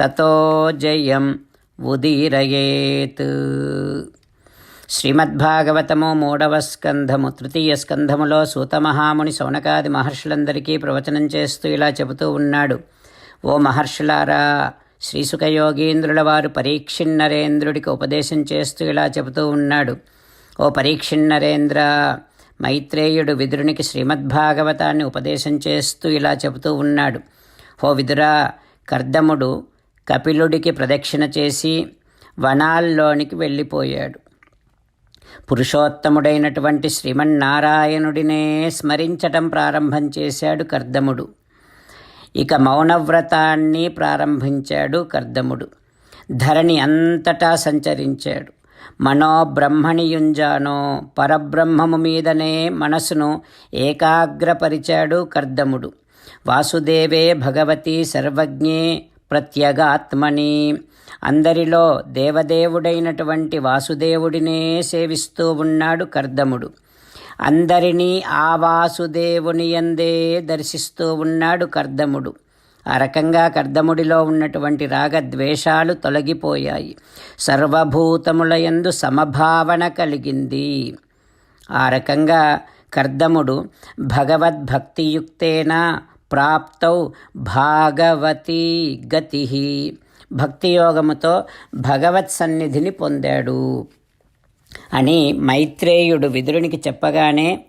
తతో జయం ఉదీరయేత్. శ్రీమద్భాగవతము మూడవ స్కంధము తృతీయ స్కంధములో సూతమహాముని సౌనకాది మహర్షులందరికీ ప్రవచనం చేస్తూ ఇలా చెబుతూ ఉన్నాడు. ఓ మహర్షులారా శ్రీసుఖయోగీంద్రుల వారు పరీక్షిన్నరేంద్రుడికి ఉపదేశం చేస్తూ ఇలా చెబుతూ ఉన్నాడు. ఓ పరీక్షిన్నరేంద్ర మైత్రేయుడు విదురునికి శ్రీమద్భాగవతాన్ని ఉపదేశం చేస్తూ ఇలా చెబుతూ ఉన్నాడు. ఓ విదురా కర్దముడు కపిలుడికి ప్రదక్షిణ చేసి వనాల్లోనికి వెళ్ళిపోయాడు. పురుషోత్తముడైనటువంటి శ్రీమన్నారాయణుడినే స్మరించటం ప్రారంభం చేశాడు కర్దముడు. ఇక మౌనవ్రతాన్ని ప్రారంభించాడు కర్దముడు. ధరణి అంతటా సంచరించాడు. మనోబ్రహ్మణియుంజానో పరబ్రహ్మము మీదనే మనసును ఏకాగ్రపరిచాడు కర్దముడు. వాసుదేవే భగవతి సర్వజ్ఞే ప్రత్యగాత్మని. అందరిలో దేవదేవుడైనటువంటి వాసుదేవుడినే సేవిస్తూ ఉన్నాడు కర్దముడు. అందరినీ ఆ వాసుదేవుని ఎందే దర్శిస్తూ ఉన్నాడు కర్దముడు. ఆ రకంగా కర్దముడిలో ఉన్నటువంటి రాగద్వేషాలు తొలగిపోయాయి. సర్వభూతముల యందు సమభావన కలిగింది. ఆ రకంగా కర్దముడు భగవద్భక్తియుక్తేనా? ప్రాప్తౌ భాగవతి గతి. భక్తియోగముతో భగవత్ సన్నిధిని పొందాడు. అని మైత్రేయుడు విదురునికి చెప్పగానే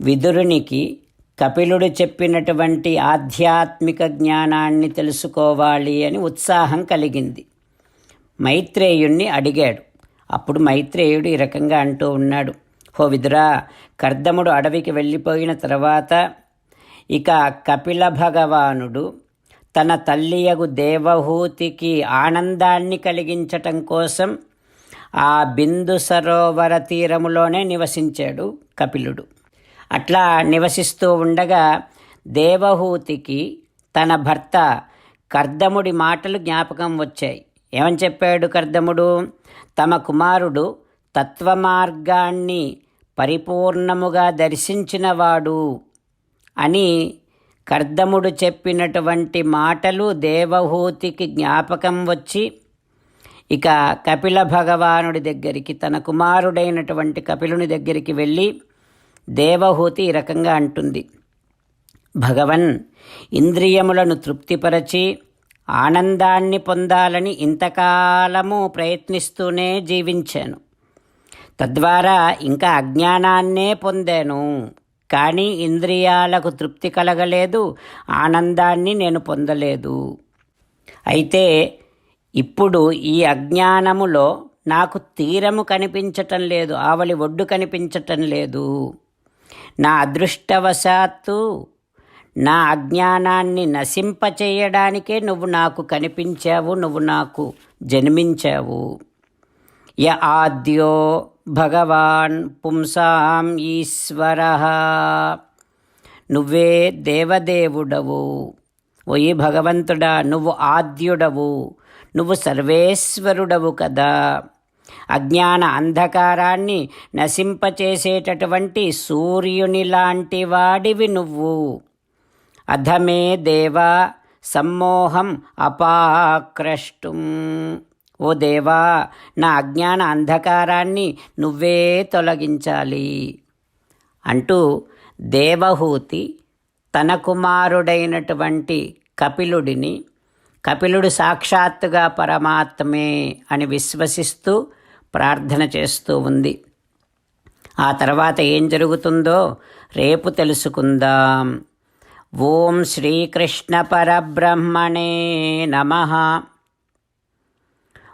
విదురునికి కపిలుడు చెప్పినటువంటి ఆధ్యాత్మిక జ్ఞానాన్ని తెలుసుకోవాలి అని ఉత్సాహం కలిగింది. మైత్రేయుణ్ణి అడిగాడు. అప్పుడు మైత్రేయుడు ఈ రకంగా అంటూ ఉన్నాడు. హో విదురా కర్దముడు అడవికి వెళ్ళిపోయిన తర్వాత ఇక కపిల భగవానుడు తన తల్లియగు దేవహూతికి ఆనందాన్ని కలిగించటం కోసం ఆ బిందు సరోవర తీరములోనే నివసించాడు కపిలుడు. అట్లా నివసిస్తూ ఉండగా దేవహూతికి తన భర్త కర్దముడి మాటలు జ్ఞాపకం వచ్చాయి. ఏమని చెప్పాడు కర్దముడు? తమ కుమారుడు తత్వమార్గాన్ని పరిపూర్ణముగా దర్శించినవాడు. అని కర్దముడు చెప్పినటువంటి మాటలు దేవహూతికి జ్ఞాపకం వచ్చి ఇక కపిల భగవానుడి దగ్గరికి తన కుమారుడైనటువంటి కపిలుని దగ్గరికి వెళ్ళి దేవహూతి ఈ రకంగా అంటుంది. భగవన్ ఇంద్రియములను తృప్తిపరచి ఆనందాన్ని పొందాలని ఇంతకాలము ప్రయత్నిస్తూనే జీవించాను. తద్వారా ఇంకా అజ్ఞానాన్నే పొందాను. కానీ ఇంద్రియాలకు తృప్తి కలగలేదు ఆనందాన్ని నేను పొందలేదు. అయితే ఇప్పుడు ఈ అజ్ఞానములో నాకు తీరము కనిపించటం లేదు ఆవలి ఒడ్డు కనిపించటం లేదు. నా అదృష్టవశాత్తు నా అజ్ఞానాన్ని నశింపచేయడానికే నువ్వు నాకు కనిపించావు నువ్వు నాకు జన్మించావు. య ఆద్యో భగవాన్ పుంసాం ఈశ్వర నువ్వే దేవదేవుడవు ఓయి భగవంతుడా నువ్వు ఆద్యుడవు నువ్వు సర్వేశ్వరుడవు కదా. అజ్ఞాన అంధకారాన్ని నశింపచేసేటటువంటి సూర్యుని లాంటి వాడివి నువ్వు. అధమే దేవా సమ్మోహం అపాక్రష్టుం. ఓ దేవా నా అజ్ఞాన అంధకారాన్ని నువ్వే తొలగించాలి. అంటూ దేవహూతి తన కుమారుడైనటువంటి కపిలుడిని కపిలుడు సాక్షాత్తుగా పరమాత్మే అని విశ్వసిస్తూ ప్రార్థన చేస్తూ ఉంది. ఆ తర్వాత ఏం జరుగుతుందో రేపు తెలుసుకుందాం. ఓం శ్రీకృష్ణ పరబ్రహ్మణే నమ.